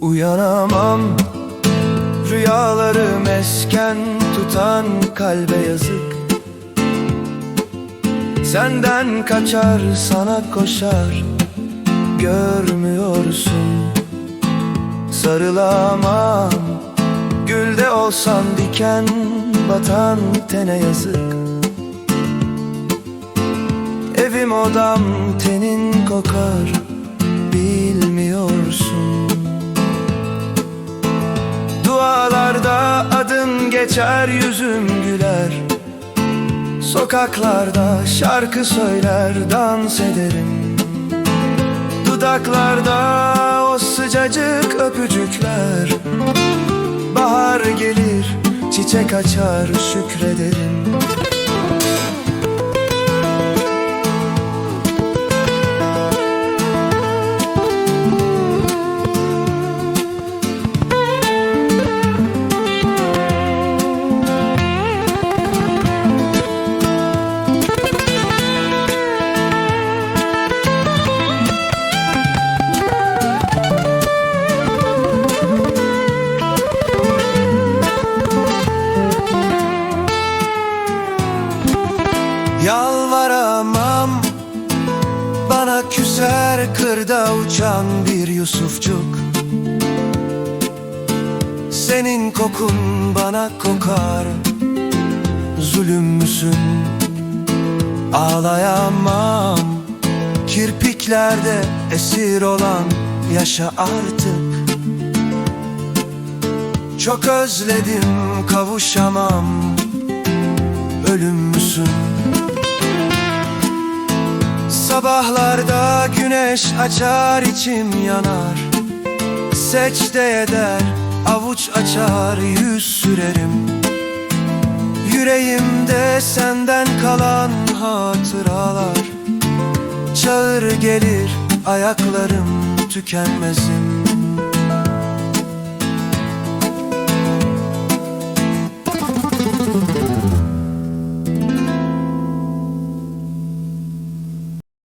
Uyanamam. Rüyaları mesken tutan kalbe yazık. Senden kaçar sana koşar. Görmüyorsun. Sarılamam. Gülde olsan diken batan tene yazık. Evim odam tenin kokar geçer yüzüm güler. Sokaklarda şarkı söyler dans ederim. Dudaklarda o sıcacık öpücükler. Bahar gelir çiçek açar şükrederim Yalvaramam. Bana küser kırda uçan bir Yusufçuk Senin kokun bana kokar. Zulüm müsün? Ağlayamam. Kirpiklerde esir olan Yaşa artık. Çok özledim kavuşamam. Ölüm müsün Sabahlarda güneş açar içim yanar. Secde eder avuç açar yüz sürerim. Yüreğimde senden kalan hatıralar. Çağır gelir ayaklarım tükenmezim